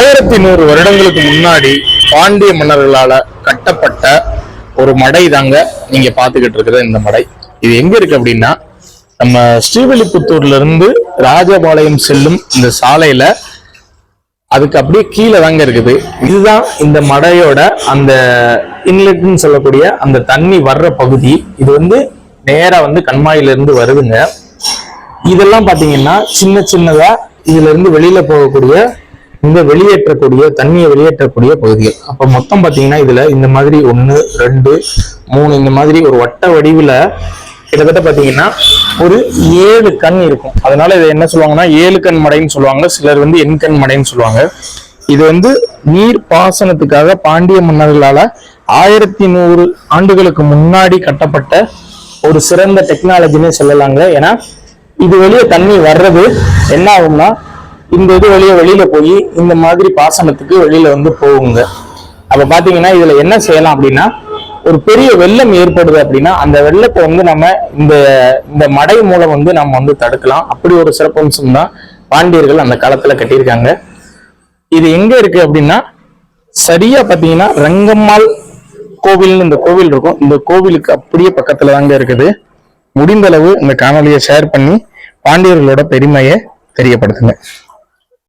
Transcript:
ஆயிரத்தி நூறு வருடங்களுக்கு முன்னாடி பாண்டிய மன்னர்களால கட்டப்பட்ட ஒரு மடை தாங்க நீங்க பாத்துக்கிட்டு இருக்கிற இந்த மடை. இது எங்க இருக்கு அப்படின்னா நம்ம ஸ்ரீவில்லிபுத்தூர்ல இருந்து ராஜபாளையம் செல்லும் இந்த சாலையில அதுக்கு அப்படியே கீழே தாங்க இருக்குது. இதுதான் இந்த மடையோட அந்த இன்லெட்னு சொல்லக்கூடிய அந்த தண்ணி வர்ற பகுதி. இது வந்து நேரா வந்து கண்மாயில இருந்து வருதுங்க. இதெல்லாம் பாத்தீங்கன்னா சின்ன சின்னதா இதுல இருந்து வெளியில போகக்கூடிய இந்த வெளியேற்றக்கூடிய தண்ணியை வெளியேற்றக்கூடிய பகுதிகள். அப்ப மொத்தம் பாத்தீங்கன்னா இதுல இந்த மாதிரி ஒன்னு ரெண்டு மூணு இந்த மாதிரி ஒரு வட்ட வடிவுல கிட்டத்தட்ட பாத்தீங்கன்னா ஒரு ஏழு கண் இருக்கும். அதனால இதை என்ன சொல்லுவாங்கன்னா ஏழு கண் மடைன்னு சொல்லுவாங்க. சிலர் வந்து எண் கண் மடைன்னு சொல்லுவாங்க. இது வந்து நீர் பாசனத்துக்காக பாண்டிய மன்னர்களால ஆயிரத்தி நூறு ஆண்டுகளுக்கு முன்னாடி கட்டப்பட்ட ஒரு சிறந்த டெக்னாலஜின்னு சொல்லலாங்க. ஏன்னா இது வெளியே தண்ணி வர்றது என்ன ஆகும்னா இந்த இது வெளியே வெளியில போய் இந்த மாதிரி பாசனத்துக்கு வெளியில வந்து போகுங்க. அப்ப பாத்தீங்கன்னா இதுல என்ன செய்யலாம் அப்படின்னா ஒரு பெரிய வெள்ளம் ஏற்படுது அப்படின்னா அந்த வெள்ளத்தை வந்து நம்ம இந்த இந்த மடை மூலம் வந்து நம்ம வந்து தடுக்கலாம். அப்படி ஒரு சிறப்பம்சம் தான் பாண்டியர்கள் அந்த காலத்துல கட்டியிருக்காங்க. இது எங்க இருக்கு அப்படின்னா சரியா பாத்தீங்கன்னா ரங்கம்மாள் கோவில்னு இந்த கோவில் இருக்கும். இந்த கோவிலுக்கு அப்படியே பக்கத்துல தாங்க இருக்குது. முடிந்த அளவு இந்த காணொலியை ஷேர் பண்ணி பாண்டியர்களோட பெருமையை தெரியப்படுத்துங்க.